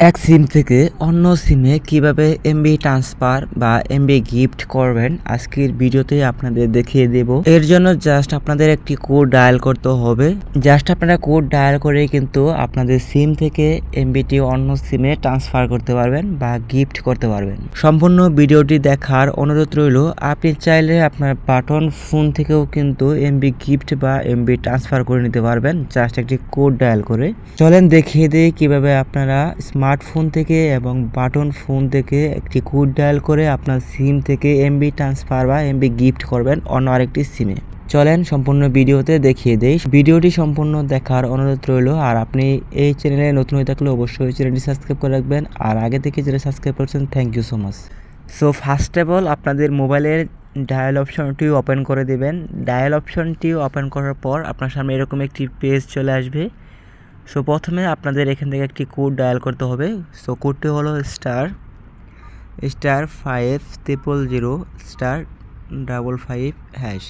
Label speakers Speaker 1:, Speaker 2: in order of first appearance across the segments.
Speaker 1: এক সিম থেকে অন্য সিমে কীভাবে এমবি ট্রান্সফার বা এমবি গিফট করবেন, আজকের ভিডিওতে আপনাদের দেখিয়ে দেব। এর জন্য জাস্ট আপনাদের একটি কোড ডায়াল করতে হবে। জাস্ট আপনারা কোড ডায়াল করে কিন্তু আপনাদের সিম থেকে এমবিটি অন্য সিমে ট্রান্সফার করতে পারবেন বা গিফট করতে পারবেন। সম্পূর্ণ ভিডিওটি দেখার অনুরোধ রইল, আপনি চাইলে আপনার বাটন ফোন থেকেও কিন্তু এমবি গিফট বা এমবি ট্রান্সফার করে নিতে পারবেন। জাস্ট একটি কোড ডায়াল করে। চলেন দেখিয়ে দিই কীভাবে আপনারা স্মার্টফোন থেকে এবং বাটন ফোন থেকে একটি কোড ডায়াল করে আপনার সিম থেকে এমবি ট্রান্সফার বা এমবি গিফট করবেন অন্য আরেকটি সিমে চলেন সম্পূর্ণ ভিডিওতে দেখিয়ে দেই। ভিডিওটি সম্পূর্ণ দেখার অনুরোধ রইল, আর আপনি এই চ্যানেলে নতুন হয়ে থাকলে অবশ্যই চ্যানেলটি সাবস্ক্রাইব করে রাখবেন। আর আগে থেকে যারা সাবস্ক্রাইব করেছেন thank you so much so first of all আপনাদের মোবাইলের ডায়াল অপশনটি ওপেন করে দেবেন। ডায়াল অপশনটি ওপেন করার পর আপনার সামনে এরকম একটি পেজ চলে আসবে। সো প্রথমে আপনাদের এখান থেকে একটি কোড ডায়াল করতে হবে। সো কোডটি হলো star star five triple zero star double five hash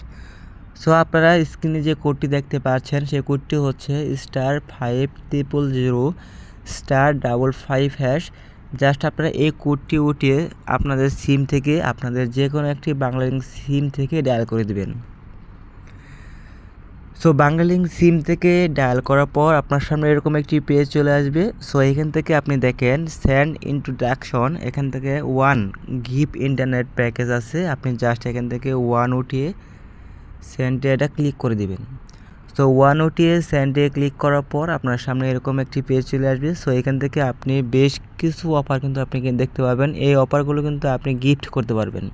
Speaker 1: so আপনারা স্ক্রিনে যে কোডটি দেখতে পাচ্ছেন, সেই কোডটি হচ্ছে star five triple zero star double five hash just আপনারা এই কোডটি উঠিয়ে আপনাদের সিম থেকে, আপনাদের যে কোনো একটি বাংলা সিম থেকে ডায়াল করে দেবেন। সো বাংলালিং সিম থেকে ডায়াল করার পর আপনার সামনে এরকম একটি পেজ চলে আসবে। সো এখান থেকে আপনি দেখেন স্যান্ড ইন্ট্রোডাকশন এখান থেকে ওয়ান গিফট ইন্টারনেট প্যাকেজ আছে। আপনি জাস্ট এখান থেকে ওয়ান উঠিয়ে স্যান্ডে এটা ক্লিক করে দিবেন। সো ওয়ান উঠিয়ে স্যান্ডে ক্লিক করার পর আপনার সামনে এরকম একটি পেজ চলে আসবে। সো এখান থেকে আপনি বেশ কিছু অফার কিন্তু আপনি দেখতে পাবেন। এই অফারগুলো কিন্তু আপনি গিফট করতে পারবেন।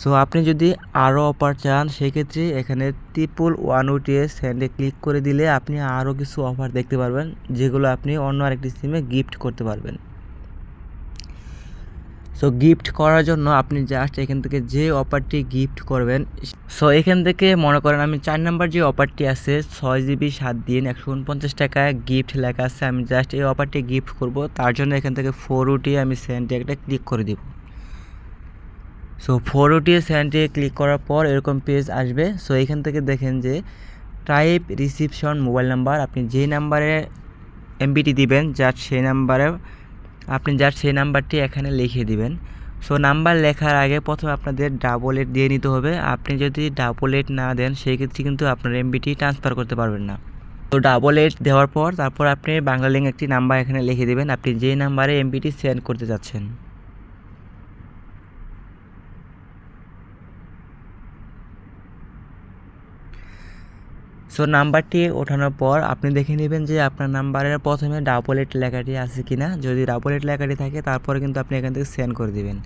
Speaker 1: সো আপনি যদি আরও অফার চান, সেক্ষেত্রে এখানে ট্রিপল ওয়ান ওটিএস স্যান্ডে ক্লিক করে দিলে আপনি আরও কিছু অফার দেখতে পারবেন, যেগুলো আপনি অন্য আরেকটি সিমে গিফট করতে পারবেন। সো গিফট করার জন্য আপনি জাস্ট এখান থেকে যে অফারটি গিফট করবেন সো এখান থেকে মনে করেন আমি চার নাম্বার যে অফারটি আছে, ছয় জিবি, সাত দিন, একশো উনপঞ্চাশ টাকা গিফট লেখা আছে, আমি জাস্ট এই অফারটি গিফট করব, তার জন্য এখান থেকে ফোর উঠিয়ে আমি স্যান্ডে একটা ক্লিক করে দিব। সো ফোর ওটি স্যান্ডে ক্লিক করার পর এরকম পেজ আসবে। সো এখান থেকে দেখেন যে টাইপ রিসিপশন মোবাইল নাম্বার আপনি যে নাম্বারে এমবিটি দিবেন, যার সেই নাম্বারে আপনি যার সেই নাম্বারটি এখানে লিখে দিবেন। সো নাম্বার লেখার আগে প্রথমে আপনাদের ডাবল এড দিয়ে নিতে হবে। আপনি যদি ডাবল এড না দেন, সেই ক্ষেত্রে কিন্তু আপনার এমবিটি ট্রান্সফার করতে পারবেন না। তো ডাবল এড দেওয়ার পর তারপর আপনি বাংলা লিঙ্ক একটি নাম্বার এখানে লিখে দেবেন। আপনি যে নাম্বারে এমবিটি সেন্ড করতে যাচ্ছেন। সো নাম্বারটি ওঠানোর পর আপনি দেখে নেবেন যে আপনার নাম্বারের প্রথমে ডাবল এইট লেখাটি আছে কি না যদি ডাবল এইট লেখাটি থাকে, তারপরে কিন্তু আপনি এখান থেকে সেন্ড করে দেবেন।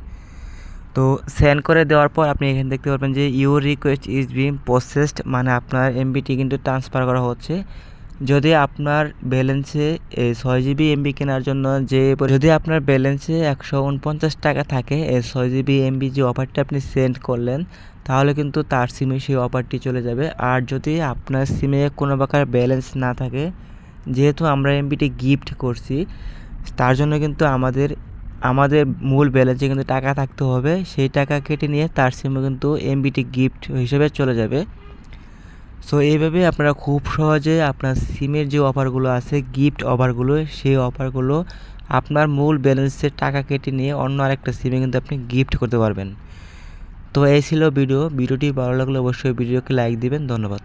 Speaker 1: তো সেন্ড করে দেওয়ার পর আপনি এখানে দেখতে পারবেন যে your request is being processed মানে আপনার এমবিটি কিন্তু ট্রান্সফার করা হচ্ছে। যদি আপনার ব্যালেন্সে এই ছয় জিবি এমবি কেনার জন্য যে যদি আপনার ব্যালেন্সে একশো উনপঞ্চাশ টাকা থাকে এই ছয় জিবি এমবি যে অফারটা আপনি সেন্ড করলেন, তাহলে কিন্তু তার সিমে সেই অফারটি চলে যাবে। আর যদি আপনার সিমে কোনো প্রকার ব্যালেন্স না থাকে, যেহেতু আমরা এমবিটি গিফট করছি, তার জন্য কিন্তু আমাদের আমাদের মূল ব্যালেন্সে কিন্তু টাকা থাকতে হবে। সেই টাকা কেটে নিয়ে তার সিমে কিন্তু এমবিটি গিফট হিসেবে চলে যাবে। সো এইভাবে আপনারা খুব সহজে আপনার সিমের যে অফারগুলো আছে, গিফট অফারগুলো, সেই অফারগুলো আপনার মূল ব্যালেন্সের টাকা কেটে নিয়ে অন্য আরেকটা সিমে কিন্তু আপনি গিফট করতে পারবেন। তো, এই ছিল ভিডিও। ভিডিওটি ভালো লাগলে অবশ্যই ভিডিওকে লাইক দিবেন। ধন্যবাদ।